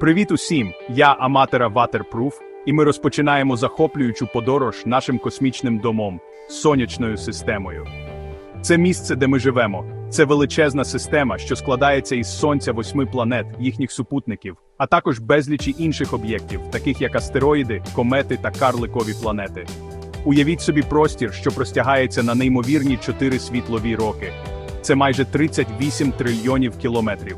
Привіт усім! Я аматора Waterproof, і ми розпочинаємо захоплюючу подорож нашим космічним домом сонячною системою. Це місце, де ми живемо. Це величезна система, що складається із сонця восьми планет, їхніх супутників, а також безлічі інших об'єктів, таких як астероїди, комети та карликові планети. Уявіть собі простір, що простягається на неймовірні 4 світлові роки. Це майже 38 трильйонів кілометрів.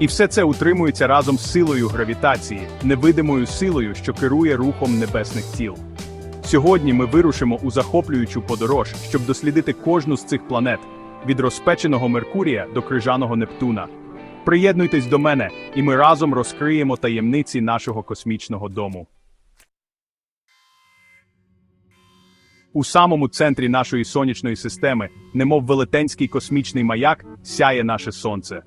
І все це утримується разом з силою гравітації, невидимою силою, що керує рухом небесних тіл. Сьогодні ми вирушимо у захоплюючу подорож, щоб дослідити кожну з цих планет від розпеченого Меркурія до крижаного Нептуна. Приєднуйтесь до мене, і ми разом розкриємо таємниці нашого космічного дому. У самому центрі нашої сонячної системи, немов велетенський космічний маяк, сяє наше сонце.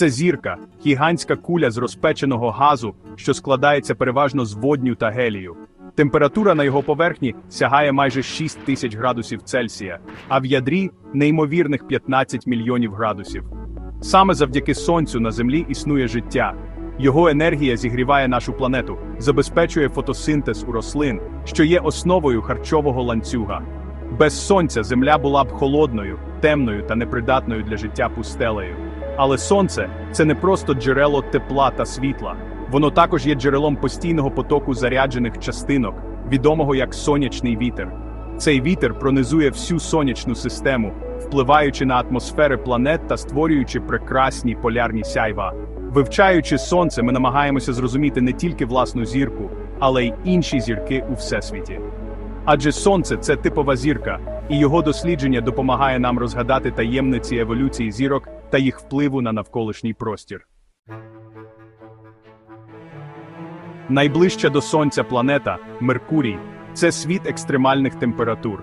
Це зірка, гігантська куля з розпеченого газу, що складається переважно з водню та гелію. Температура на його поверхні сягає майже 6 тисяч градусів Цельсія, а в ядрі неймовірних 15 мільйонів градусів. Саме завдяки сонцю на землі існує життя. Його енергія зігріває нашу планету, забезпечує фотосинтез у рослин, що є основою харчового ланцюга. Без сонця земля була б холодною, темною та непридатною для життя пустелею. Але сонце це не просто джерело тепла та світла, воно також є джерелом постійного потоку заряджених частинок, відомого як сонячний вітер. Цей вітер пронизує всю сонячну систему, впливаючи на атмосфери планет та створюючи прекрасні полярні сяйва. Вивчаючи сонце, ми намагаємося зрозуміти не тільки власну зірку, але й інші зірки у всесвіті. Адже сонце це типова зірка, і його дослідження допомагає нам розгадати таємниці еволюції зірок та їх впливу на навколишній простір. Найближча до сонця планета Меркурій це світ екстремальних температур.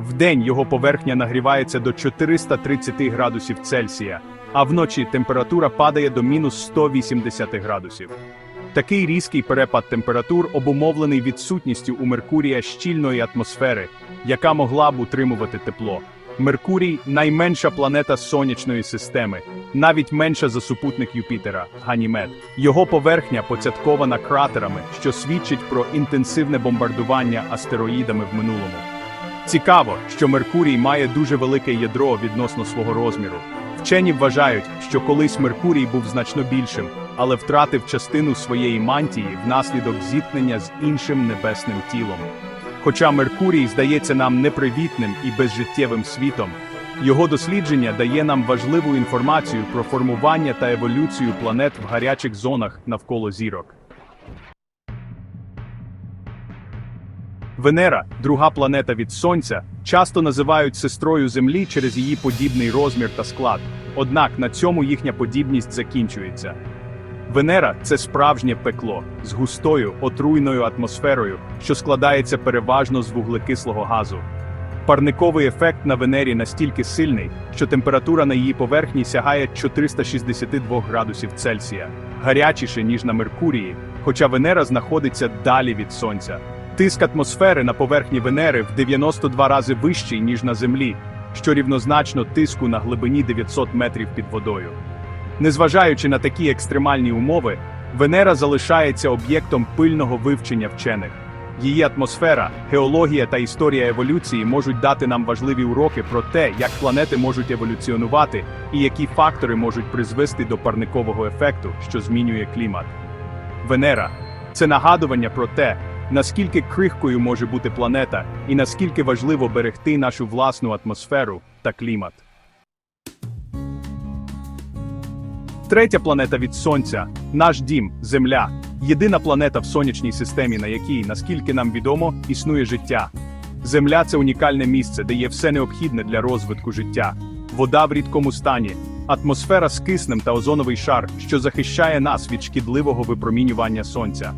Вдень його поверхня нагрівається до 430 градусів Цельсія, а вночі температура падає до мінус 180 градусів. Такий різкий перепад температур обумовлений відсутністю у Меркурія щільної атмосфери, яка могла б утримувати тепло. Меркурій найменша планета сонячної системи, навіть менша за супутник Юпітера Ганімед. Його поверхня поцяткована кратерами, що свідчить про інтенсивне бомбардування астероїдами в минулому. Цікаво, що Меркурій має дуже велике ядро відносно свого розміру. Вчені вважають, що колись Меркурій був значно більшим, але втратив частину своєї мантії внаслідок зіткнення з іншим небесним тілом. Хоча Меркурій здається нам непривітним і безжиттєвим світом, його дослідження дає нам важливу інформацію про формування та еволюцію планет в гарячих зонах навколо зірок. Венера, друга планета від Сонця, часто називають сестрою Землі через її подібний розмір та склад, однак на цьому їхня подібність закінчується. Венера це справжнє пекло з густою отруйною атмосферою, що складається переважно з вуглекислого газу. Парниковий ефект на Венері настільки сильний, що температура на її поверхні сягає 462 градусів Цельсія, гарячіше, ніж на Меркурії, хоча Венера знаходиться далі від Сонця. Тиск атмосфери на поверхні Венери в 92 рази вищий, ніж на Землі, що рівнозначно тиску на глибині 900 метрів під водою. Незважаючи на такі екстремальні умови, Венера залишається об'єктом пильного вивчення вчених. Її атмосфера, геологія та історія еволюції можуть дати нам важливі уроки про те, як планети можуть еволюціонувати і які фактори можуть призвести до парникового ефекту, що змінює клімат. Венера це нагадування про те, наскільки крихкою може бути планета і наскільки важливо берегти нашу власну атмосферу та клімат. Третя планета від Сонця наш дім, Земля, єдина планета в сонячній системі, на якій, наскільки нам відомо, існує життя. Земля це унікальне місце, де є все необхідне для розвитку життя, вода в рідкому стані, атмосфера з киснем та озоновий шар, що захищає нас від шкідливого випромінювання сонця.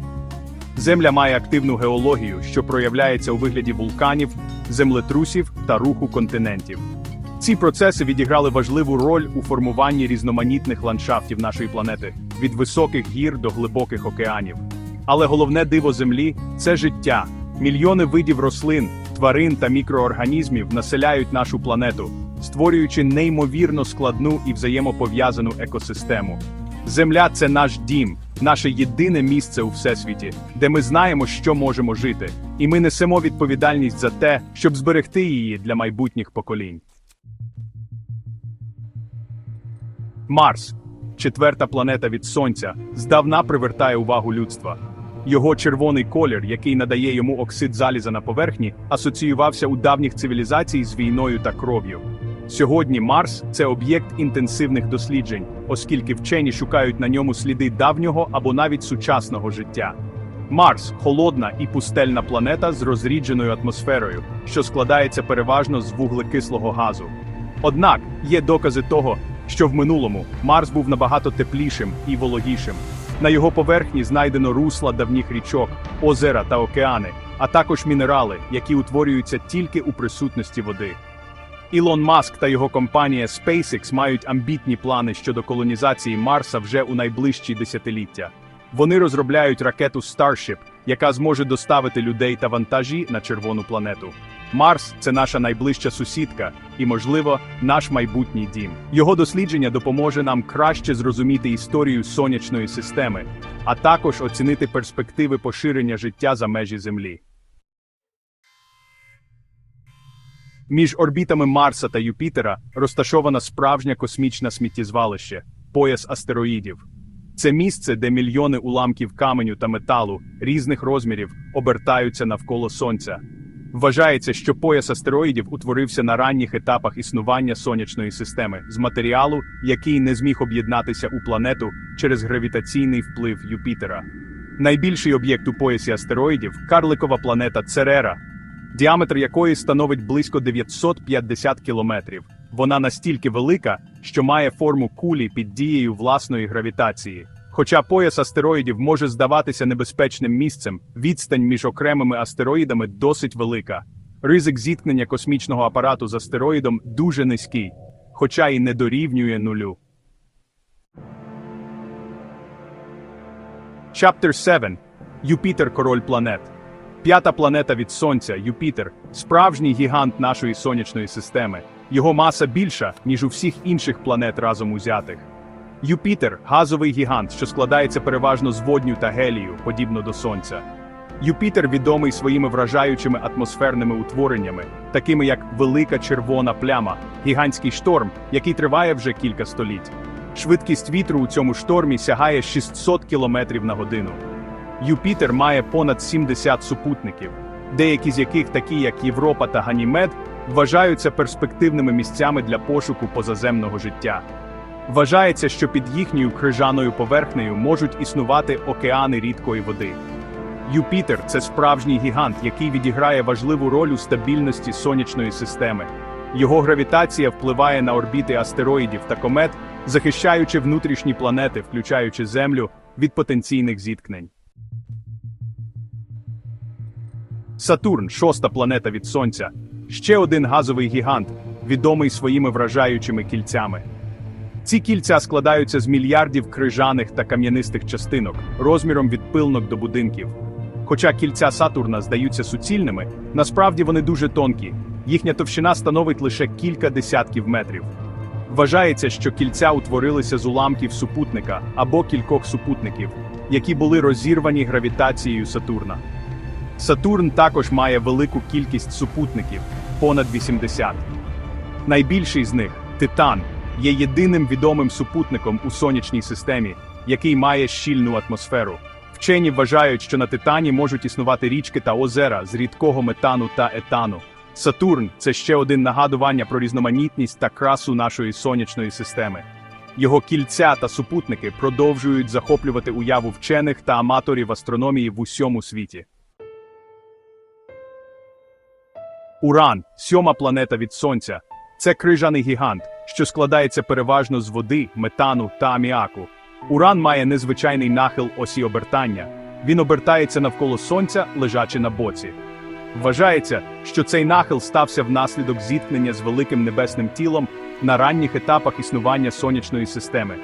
Земля має активну геологію, що проявляється у вигляді вулканів, землетрусів та руху континентів. Ці процеси відіграли важливу роль у формуванні різноманітних ландшафтів нашої планети від високих гір до глибоких океанів. Але головне диво Землі це життя. Мільйони видів рослин, тварин та мікроорганізмів населяють нашу планету, створюючи неймовірно складну і взаємопов'язану екосистему. Земля це наш дім, наше єдине місце у всесвіті, де ми знаємо, що можемо жити, і ми несемо відповідальність за те, щоб зберегти її для майбутніх поколінь. Марс, четверта планета від Сонця, здавна привертає увагу людства. Його червоний колір, який надає йому оксид заліза на поверхні, асоціювався у давніх цивілізацій з війною та кров'ю. Сьогодні Марс це об'єкт інтенсивних досліджень, оскільки вчені шукають на ньому сліди давнього або навіть сучасного життя. Марс холодна і пустельна планета з розрідженою атмосферою, що складається переважно з вуглекислого газу. Однак є докази того, що в минулому Марс був набагато теплішим і вологішим. На його поверхні знайдено русла давніх річок, озера та океани, а також мінерали, які утворюються тільки у присутності води. Ілон Маск та його компанія SpaceX мають амбітні плани щодо колонізації Марса вже у найближчі десятиліття. Вони розробляють ракету Starship, яка зможе доставити людей та вантажі на червону планету. Марс це наша найближча сусідка і, можливо, наш майбутній дім. Його дослідження допоможе нам краще зрозуміти історію сонячної системи, а також оцінити перспективи поширення життя за межі Землі. Між орбітами Марса та Юпітера розташована справжнє космічне сміттєзвалище пояс астероїдів. Це місце, де мільйони уламків каменю та металу різних розмірів обертаються навколо Сонця. Вважається, що пояс астероїдів утворився на ранніх етапах існування сонячної системи з матеріалу, який не зміг об'єднатися у планету через гравітаційний вплив Юпітера. Найбільший об'єкт у поясі астероїдів карликова планета Церера, діаметр якої становить близько 950 кілометрів. Вона настільки велика, що має форму кулі під дією власної гравітації. Хоча пояс астероїдів може здаватися небезпечним місцем, відстань між окремими астероїдами досить велика. Ризик зіткнення космічного апарату з астероїдом дуже низький, хоча й не дорівнює нулю. Chapter 7. Юпітер король планет. П'ята планета від Сонця, Юпітер, справжній гігант нашої сонячної системи. Його маса більша, ніж у всіх інших планет разом узятих. Юпітер газовий гігант, що складається переважно з водню та гелію, подібно до Сонця. Юпітер відомий своїми вражаючими атмосферними утвореннями, такими як велика червона пляма, гігантський шторм, який триває вже кілька століть. Швидкість вітру у цьому штормі сягає 600 км на годину. Юпітер має понад 70 супутників, деякі з яких, такі як Європа та Ганімед, вважаються перспективними місцями для пошуку позаземного життя. Вважається, що під їхньою крижаною поверхнею можуть існувати океани рідкої води. Юпітер це справжній гігант, який відіграє важливу роль у стабільності сонячної системи. Його гравітація впливає на орбіти астероїдів та комет, захищаючи внутрішні планети, включаючи Землю, від потенційних зіткнень. Сатурн, шоста планета від Сонця, ще один газовий гігант, відомий своїми вражаючими кільцями. Ці кільця складаються з мільярдів крижаних та кам'янистих частинок, розміром від пилнок до будинків. Хоча кільця Сатурна здаються суцільними, насправді вони дуже тонкі, їхня товщина становить лише кілька десятків метрів. Вважається, що кільця утворилися з уламків супутника або кількох супутників, які були розірвані гравітацією Сатурна. Сатурн також має велику кількість супутників понад 80. Найбільший з них Титан, є єдиним відомим супутником у сонячній системі, який має щільну атмосферу. Вчені вважають, що на Титані можуть існувати річки та озера з рідкого метану та етану. Сатурн це ще один нагадування про різноманітність та красу нашої сонячної системи. Його кільця та супутники продовжують захоплювати уяву вчених та аматорів астрономії в усьому світі. Уран, сьома планета від Сонця. Це крижаний гігант, що складається переважно з води, метану та аміаку. Уран має незвичайний нахил осі обертання. Він обертається навколо Сонця, лежачи на боці. Вважається, що цей нахил стався внаслідок зіткнення з великим небесним тілом на ранніх етапах існування сонячної системи.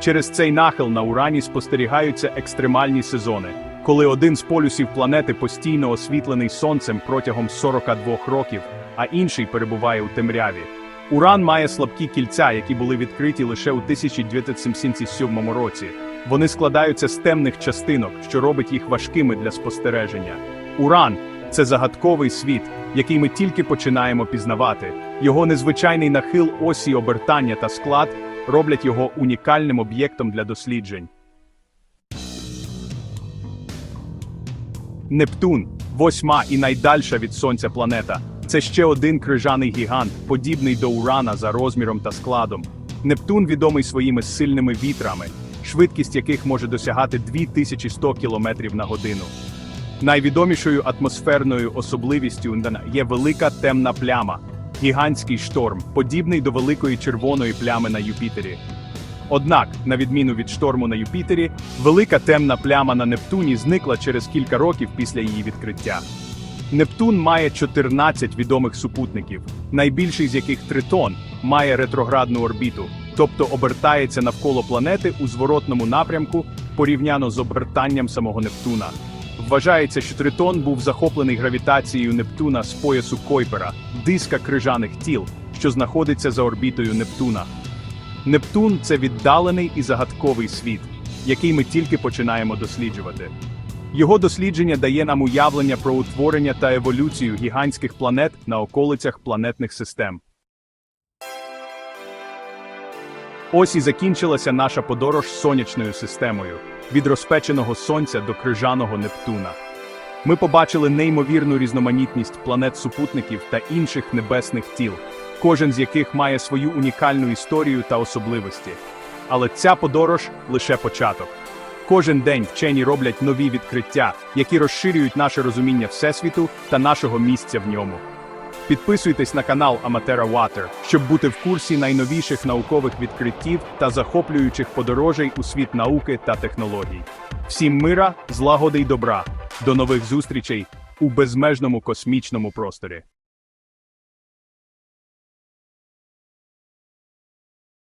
Через цей нахил на Урані спостерігаються екстремальні сезони, коли один з полюсів планети постійно освітлений сонцем протягом 42 років, а інший перебуває у темряві. Уран має слабкі кільця, які були відкриті лише у 1977 році. Вони складаються з темних частинок, що робить їх важкими для спостереження. Уран це загадковий світ, який ми тільки починаємо пізнавати. Його незвичайний нахил осі обертання та склад роблять його унікальним об'єктом для досліджень. Нептун восьма і найдальша від сонця планета. Це ще один крижаний гігант, подібний до Урана за розміром та складом. Нептун відомий своїми сильними вітрами, швидкість яких може досягати 2100 км на годину. Найвідомішою атмосферною особливістю є велика темна пляма, гігантський шторм, подібний до великої червоної плями на Юпітері. Однак, на відміну від шторму на Юпітері, велика темна пляма на Нептуні зникла через кілька років після її відкриття. Нептун має 14 відомих супутників, найбільший з яких Тритон має ретроградну орбіту, тобто обертається навколо планети у зворотному напрямку порівняно з обертанням самого Нептуна. Вважається, що Тритон був захоплений гравітацією Нептуна з поясу Койпера, диска крижаних тіл, що знаходиться за орбітою Нептуна. Нептун це віддалений і загадковий світ, який ми тільки починаємо досліджувати. Його дослідження дає нам уявлення про утворення та еволюцію гігантських планет на околицях планетних систем. Ось і закінчилася наша подорож сонячною системою від розпеченого сонця до крижаного Нептуна. Ми побачили неймовірну різноманітність планет-супутників та інших небесних тіл, кожен з яких має свою унікальну історію та особливості. Але ця подорож лише початок. Кожен день вчені роблять нові відкриття, які розширюють наше розуміння Всесвіту та нашого місця в ньому. Підписуйтесь на канал Аматера Water, щоб бути в курсі найновіших наукових відкриттів та захоплюючих подорожей у світ науки та технологій. Всім мира, злагоди й добра. До нових зустрічей у безмежному космічному просторі.